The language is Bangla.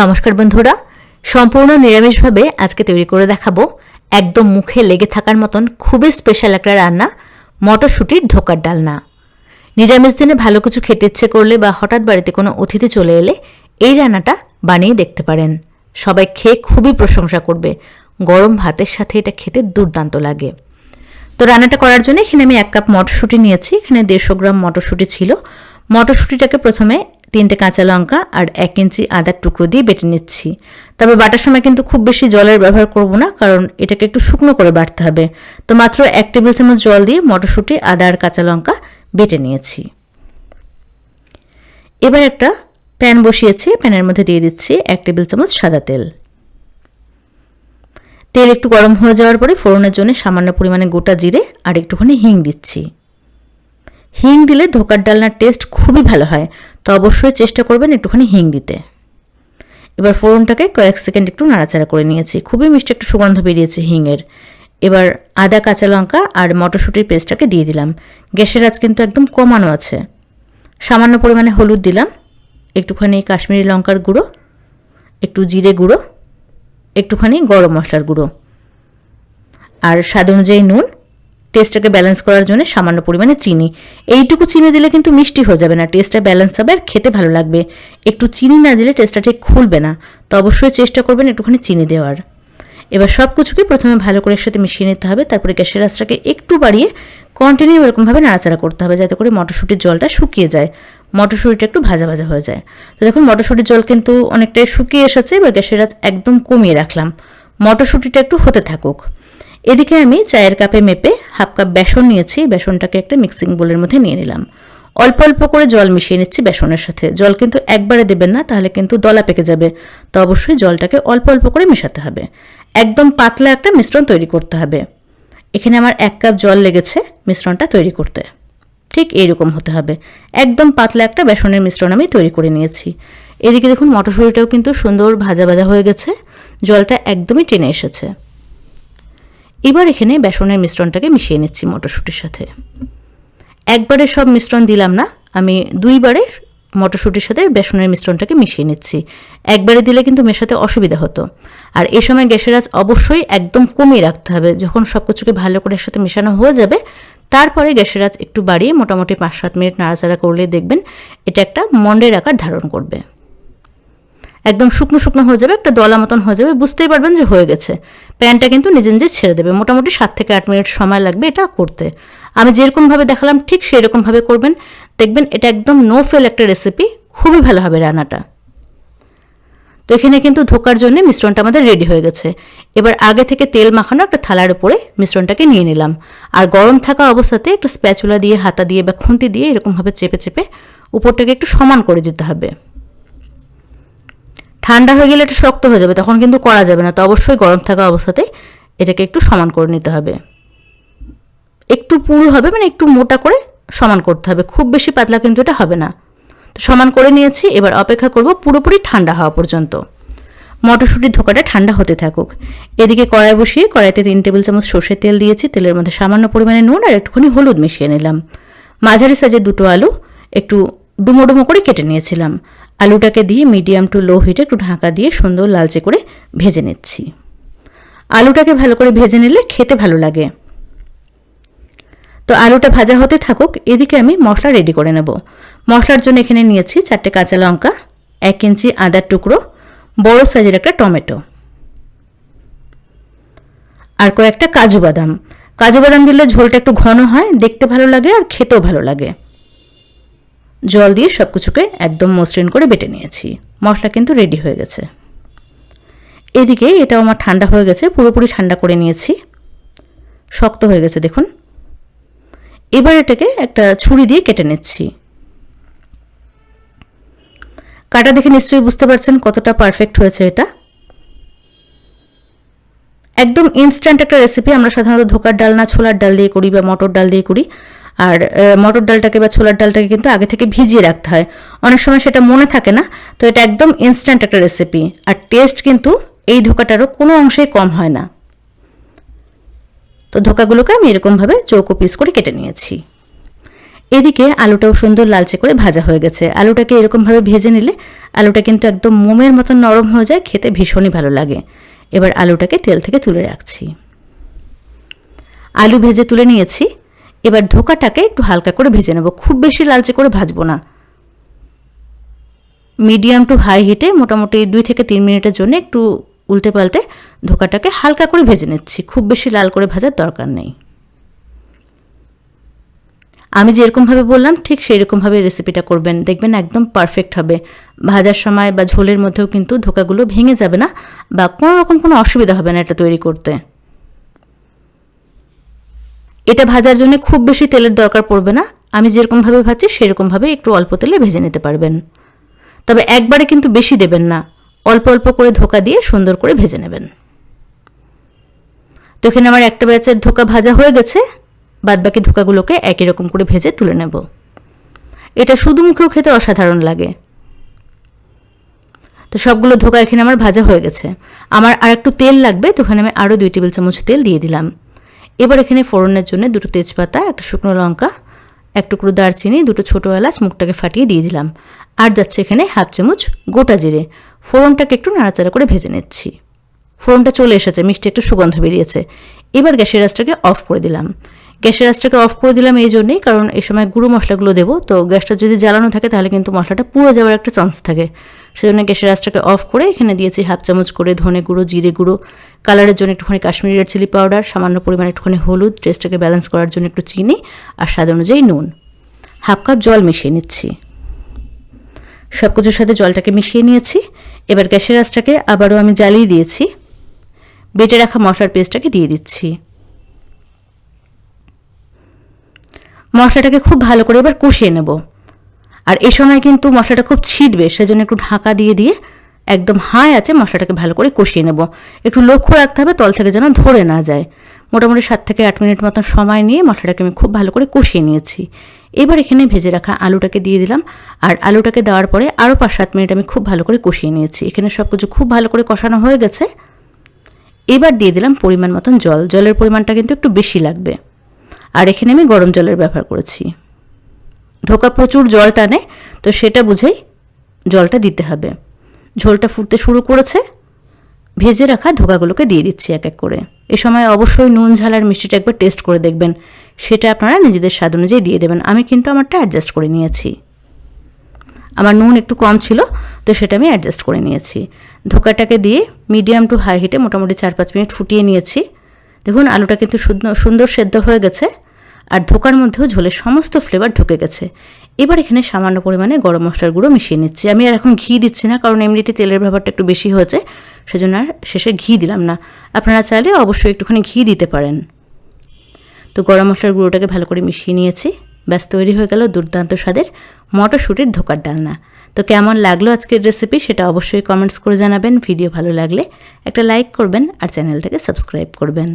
নমস্কার বন্ধুরা। সম্পূর্ণ নিরামিষভাবে আজকে তৈরি করে দেখাবো একদম মুখে লেগে থাকার মতন খুবই স্পেশাল একটা রান্না, মটরশুঁটির ধোকার ডালনা। নিরামিষ দিনে ভালো কিছু খেতে ইচ্ছে করলে বা হঠাৎ বাড়িতে কোনো অতিথি চলে এলে এই রান্নাটা বানিয়ে দেখতে পারেন। সবাই খেয়ে খুবই প্রশংসা করবে। গরম ভাতের সাথে এটা খেতে দুর্দান্ত লাগে। তো রান্নাটা করার জন্য এখানে আমি এক কাপ মটরশুঁটি নিয়েছি। এখানে দেড়শো গ্রাম মটরশুঁটি ছিল। মটরশুঁটিটাকে প্রথমে তিনটে কাঁচা লঙ্কা আর এক ইঞ্চি আদার টুকরো দিয়ে বেটে নিচ্ছি। তবে বাটার সময় কিন্তু খুব বেশি জলের ব্যবহার করব না, কারণ এটাকে একটু শুকনো করে বাটতে হবে। তো মাত্র এক টেবিল চামচ জল দিয়ে মটরশুঁটি, আদা আর কাঁচা লঙ্কা বেটে নিয়েছি। এবার একটা প্যান বসিয়েছি, প্যানের মধ্যে দিয়ে দিচ্ছি এক টেবিল চামচ সাদা তেল। তেল একটু গরম হয়ে যাওয়ার পরে ফোড়নের জন্য সামান্য পরিমাণে গোটা জিরে আর একটুখানি হিং দিচ্ছি। হিং দিলে ধোকার ডালনার টেস্ট খুবই ভালো হয়। তো অবশ্যই চেষ্টা করবেন একটুখানি হিং দিতে। এবার ফোড়নটাকে কয়েক সেকেন্ড একটু নাড়াচাড়া করে নিয়েছি। খুবই মিষ্টি একটু সুগন্ধ বেরিয়েছে হিংয়ের। এবার আদা, কাঁচা লঙ্কা আর মটরশুঁটির পেস্টটাকে দিয়ে দিলাম। গ্যাসের আজ কিন্তু একদম কমানো আছে। সামান্য পরিমাণে হলুদ দিলাম। একটুখানি কাশ্মীরি লঙ্কার গুঁড়ো, একটু জিরে গুঁড়ো, একটুখানি গরম মশলার গুঁড়ো। আর স্বাদ অনুযায়ী নুন টেস্টটাকে ব্যালেন্স করার জন্য সামান্য পরিমাণে চিনি। এইটুকু চিনি দিলে কিন্তু মিষ্টি হয়ে যাবে না, টেস্টটা ব্যালেন্স হবে আর খেতে ভালো লাগবে। একটু চিনি না দিলে টেস্টটা ঠিক খুলবে না, তো অবশ্যই চেষ্টা করবেন একটুখানি চিনি দেওয়ার। এবার সব কিছুকে প্রথমে ভালো করে একসাথে মিশিয়ে নিতে হবে, তারপরে গ্যাসের আঁচটাকে একটু বাড়িয়ে কন্টিনিউ এরকমভাবে নাড়াচাড়া করতে হবে যাতে করে মটরশুঁটির জলটা শুকিয়ে যায়, মটরশুঁটিটা একটু ভাজা ভাজা হয়ে যায়। তো দেখুন, মটরশুঁটির জল কিন্তু অনেকটাই শুকিয়ে এসেছে, এবার গ্যাসের আঁচ একদম কমিয়ে রাখলাম। মটরশুঁটিটা একটু হতে থাকুক। এদিকে আমি চায়ের কাপে মেপে হাফ কাপ বেসন নিয়েছি। বেসনটাকে একটা মিক্সিং বোলের মধ্যে নিয়ে নিলাম। অল্প অল্প করে জল মিশিয়ে নিচ্ছি বেসনের সাথে। জল কিন্তু একবারে দেবেন না, তাহলে কিন্তু দলা পেকে যাবে। তো অবশ্যই জলটাকে অল্প অল্প করে মেশাতে হবে। একদম পাতলা একটা মিশ্রণ তৈরি করতে হবে। এখানে আমার এক কাপ জল লেগেছে মিশ্রণটা তৈরি করতে। ঠিক এইরকম হতে হবে। একদম পাতলা একটা বেসনের মিশ্রণ আমি তৈরি করে নিয়েছি। এদিকে দেখুন মটরশুঁটিটাও কিন্তু সুন্দর ভাজা ভাজা হয়ে গেছে। জলটা একদমই টেনে এসেছে। এবার এখানে বেসনের মিশ্রণটাকে মিশিয়ে নিচ্ছি মটরশুঁটির সাথে। একবারে সব মিশ্রণ দিলাম না, আমি দুইবারে মটরশুঁটির সাথে বেসনের মিশ্রণটাকে মিশিয়ে নিচ্ছি। একবারে দিলে কিন্তু মেশাতে অসুবিধা হতো। আর এ সময় গ্যাসের আঁচ অবশ্যই একদম কমিয়ে রাখতে হবে, যখন সব কিছুকে ভালো করে একসাথে মেশানো হয়ে যাবে। তারপরে গ্যাসের আঁচ একটু বাড়িয়ে মোটামুটি পাঁচ সাত মিনিট নাড়াচাড়া করলে দেখবেন এটা একটা মন্ডের আকার ধারণ করবে। একদম শুকনো শুকনো হয়ে যাবে, একটা দলা মতন হয়ে যাবে, বুঝতেই পারবেন যে হয়ে গেছে। প্যানটা কিন্তু নিজে নিজে ছেড়ে দেবে। মোটামুটি সাত থেকে আট মিনিট সময় লাগবে এটা করতে। আমি যেরকমভাবে দেখালাম, ঠিক সেই রকমভাবে করবেন। দেখবেন এটা একদম নো ফেল একটা রেসিপি খুবই ভালো হবে রান্নাটা। তো এখানে কিন্তু ধোকার জন্য মিশ্রণটা আমাদের রেডি হয়ে গেছে। এবার আগে থেকে তেল মাখানো একটা থালার উপরে মিশ্রণটাকে নিয়ে নিলাম। আর গরম থাকা অবস্থাতে একটা স্প্যাচুলা দিয়ে, হাতা দিয়ে বা খুন্তি দিয়ে এরকমভাবে চেপে চেপে উপরটাকে একটু সমান করে দিতে হবে। ঠান্ডা হয়ে গেলে এটা শক্ত হয়ে যাবে, তখন কিন্তু করা যাবে না। তো অবশ্যই গরম থাকা অবস্থাতে এটাকে একটু সমান করে নিতে হবে। একটু পুরু হবে মানে একটু মোটা করে সমান করতে হবে। খুব বেশি পাতলা কিন্তু এটা হবে না। তো সমান করে নিয়েছি, এবার অপেক্ষা করব পুরোপুরি ঠান্ডা হওয়া পর্যন্ত। মটরশুঁটির ধোকাটা ঠান্ডা হতে থাকুক। এদিকে কড়াই বসিয়ে কড়াইতে তিন টেবিল চামচ সর্ষের তেল দিয়েছি, তেলের মধ্যে সামান্য পরিমাণে নুন আর একটুখানি হলুদ মিশিয়ে নিলাম। মাঝারি সাইজের দুটো আলু একটু ডুমো ডুমো করে কেটে নিয়েছিলাম। আলুটাকে দিয়ে মিডিয়াম টু লো হিটে একটু ঢাকা দিয়ে সুন্দর লালচে করে ভেজে নিচ্ছি। আলুটাকে ভালো করে ভেজে নিলে খেতে ভালো লাগে। তো আলুটা ভাজা হতে থাকুক, এদিকে আমি মশলা রেডি করে নেব। মশলার জন্য এখানে নিয়েছি চারটে কাঁচা লঙ্কা, এক ইঞ্চি আদার টুকরো, বড় সাইজের একটা টমেটো আর কয়েকটা কাজু বাদাম। কাজু বাদাম দিলে ঝোলটা একটু ঘন হয়, দেখতে ভালো লাগে আর খেতেও ভালো লাগে। জল দিয়ে সব কিছুকে একদম মসৃণ করে বেটে নিয়েছি। মশলা কিন্তু রেডি হয়ে গেছে। এদিকে এটাও আমার ঠান্ডা হয়ে গেছে, পুরোপুরি ঠান্ডা করে নিয়েছি। শক্ত হয়ে গেছে, দেখুন। এবার এটাকে একটা ছুরি দিয়ে কেটে নিচ্ছি। কাটা দেখে নিশ্চয়ই বুঝতে পারছেন কতটা পারফেক্ট হয়েছে এটা। একদম ইনস্ট্যান্ট একটা রেসিপি আমরা সাধারণত ধোকার ডাল না ছোলার ডাল দিয়ে করি বা মটর ডাল দিয়ে করি। আর মটর ডালটাকে বা ছোলার ডালটাকে কিন্তু আগে থেকে ভিজিয়ে রাখতে হয়। অনেক সময় সেটা মনে থাকে না, তো এটা একদম ইনস্ট্যান্ট একটা রেসিপি আর টেস্ট কিন্তু এই ধোকাটারও কোনো অংশেই কম হয় না। তো ধোকাগুলোকে আমি এরকমভাবে চৌকো পিস করে কেটে নিয়েছি। এদিকে আলুটাও সুন্দর লালচে করে ভাজা হয়ে গেছে। আলুটাকে এরকমভাবে ভেজে নিলে আলুটা কিন্তু একদম মোমের মতো নরম হয়ে যায়, খেতে ভীষণই ভালো লাগে। এবার আলুটাকে তেল থেকে তুলে রাখছি। আলু ভেজে তুলে নিয়েছি। এবার ধোকাটাকে একটু হালকা করে ভেজে নেব। খুব বেশি লালচে করে ভাজবো না। মিডিয়াম টু হাই হিটে মোটামুটি দুই থেকে তিন মিনিটের জন্য একটু উল্টে পাল্টে ধোকাটাকে হালকা করে ভেজে নিচ্ছি। খুব বেশি লাল করে ভাজার দরকার নেই। আমি যেরকমভাবে বললাম, ঠিক সেই রকমভাবে রেসিপিটা করবেন। দেখবেন একদম পারফেক্ট হবে। ভাজার সময় বা ঝোলের মধ্যেও কিন্তু ধোকাগুলো ভেঙে যাবে না বা কোনো রকম কোনো অসুবিধা হবে না এটা তৈরি করতে। এটা ভাজার জন্য খুব বেশি তেলের দরকার পড়বে না। আমি যেরকমভাবে ভাজছি সেরকমভাবে একটু অল্প তেলে ভেজে নিতে পারবেন। তবে একবারে কিন্তু বেশি দেবেন না। অল্প অল্প করে ধোকা দিয়ে সুন্দর করে ভেজে নেবেন। তো এখানে আমার একটা ব্যাচের ধোকা ভাজা হয়ে গেছে। বাদবাকি ধোকাগুলোকে একই রকম করে ভেজে তুলে নেব। এটা শুধু মুখেও খেতে অসাধারণ লাগে। তো সবগুলো ধোকা এখানে আমার ভাজা হয়ে গেছে। আমার আর একটু তেল লাগবে, তো ওখানে আমি আরও দুই টেবিল চামচ তেল দিয়ে দিলাম। এবার এখানে ফোড়নের জন্য দুটো তেজপাতা, একটা শুকনো লঙ্কা, এক টুকরো দারচিনি, দুটো ছোটো এলাচ, মুখটাকে ফাটিয়ে দিয়ে দিলাম। আর যাচ্ছে এখানে হাফ চামচ গোটা জিরে। ফোড়নটাকে একটু নাড়াচাড়া করে ভেজে নিচ্ছি। ফোড়নটা চলে এসেছে, মিষ্টি একটু সুগন্ধ বেরিয়েছে। এবার গ্যাসের আঁচটাকে অফ করে দিলাম। গ্যাসের আঁচটাকে অফ করে দিলাম এই জন্যেই, কারণ এই সময় গুঁড়ো মশলাগুলো দেবো, তো গ্যাসটা যদি জ্বালানো থাকে তাহলে কিন্তু মশলাটা পুড়ে যাওয়ার একটা চান্স থাকে। সেজন্য গ্যাসের আঁচটাকে অফ করে এখানে দিয়েছি হাফ চামচ করে ধনে গুঁড়ো, জিরে গুঁড়ো। কালারের জন্য একটুখানি কাশ্মীরি রেড চিলি পাউডার সামান্য পরিমাণে একটুখানি হলুদ ড্রেসটাকে ব্যালেন্স করার জন্য একটু চিনি আর স্বাদ অনুযায়ী নুন। হাফ কাপ জল মিশিয়ে নিচ্ছি। সব কিছুর সাথে জলটাকে মিশিয়ে নিয়েছি। এবার গ্যাসের আঁচটাকে আবারও আমি জ্বালিয়ে দিয়েছি। বেটে রাখা মশলার পেস্টটাকে দিয়ে দিচ্ছি। মশলাটাকে খুব ভালো করে এবার কষিয়ে নেব। আর এ সময় কিন্তু মশলাটা খুব ছিটবে, সেজন্য একটু ঢাকা দিয়ে দিয়ে একদম হাই আছে, মশলাটাকে ভালো করে কষিয়ে নেব। একটু লক্ষ্য রাখতে হবে, তল থেকে যেন ধরে না যায়। মোটামুটি সাত থেকে আট মিনিট মতন সময় নিয়ে মশলাটাকে আমি খুব ভালো করে কষিয়ে নিয়েছি। এবার এখানে ভেজে রাখা আলুটাকে দিয়ে দিলাম। আর আলুটাকে দেওয়ার পরে আরও পাঁচ সাত মিনিট আমি খুব ভালো করে কষিয়ে নিয়েছি। এখানে সব কিছু খুব ভালো করে কষানো হয়ে গেছে। এবার দিয়ে দিলাম পরিমাণ মতন জল। জলের পরিমাণটা কিন্তু একটু বেশি লাগবে। আর এখানে আমি গরম জলের ব্যবহার করেছি। ধোকা প্রচুর জল টানে, তো সেটা বুঝেই জলটা দিতে হবে। ঝোলটা ফুটতে শুরু করেছে, ভেজে রাখা ধোকাগুলোকে দিয়ে দিচ্ছি এক এক করে। এ সময় অবশ্যই নুন, ঝাল আর মিষ্টিটা একবার টেস্ট করে দেখবেন। সেটা আপনারা নিজেদের স্বাদ অনুযায়ী দিয়ে দেবেন। আমি কিন্তু আমারটা অ্যাডজাস্ট করে নিয়েছি। আমার নুন একটু কম ছিল, তো সেটা আমি অ্যাডজাস্ট করে নিয়েছি। ধোকাটাকে দিয়ে মিডিয়াম টু হাই হিটে মোটামুটি চার পাঁচ মিনিট ফুটিয়ে নিয়েছি। দেখুন, আলুটা কিন্তু সুন্দর সেদ্ধ হয়ে গেছে। আর ধোকার মধ্যেও ঝোলের সমস্ত ফ্লেভার ঢুকে গেছে। এবার এখানে সামান্য পরিমাণে গরম মশলার গুঁড়ো মিশিয়ে নিচ্ছি। আমি আর এখন ঘি দিচ্ছি না, কারণ এমনিতে তেলের ব্যবহারটা একটু বেশি হয়েছে, সেজন্য আর শেষে ঘি দিলাম না। আপনারা চাইলে অবশ্যই একটুখানি ঘি দিতে পারেন। তো গরম মশলার গুঁড়োটাকে ভালো করে মিশিয়ে নিয়েছি। ব্যাস, তৈরি হয়ে গেল দুর্দান্ত স্বাদের মটরশুঁটির ধোকার ডালনা। তো কেমন লাগল আজকের রেসিপি সেটা অবশ্যই কমেন্টস করে জানাবেন। ভিডিও ভালো লাগলে একটা লাইক করবেন আর চ্যানেলটাকে সাবস্ক্রাইব করবেন।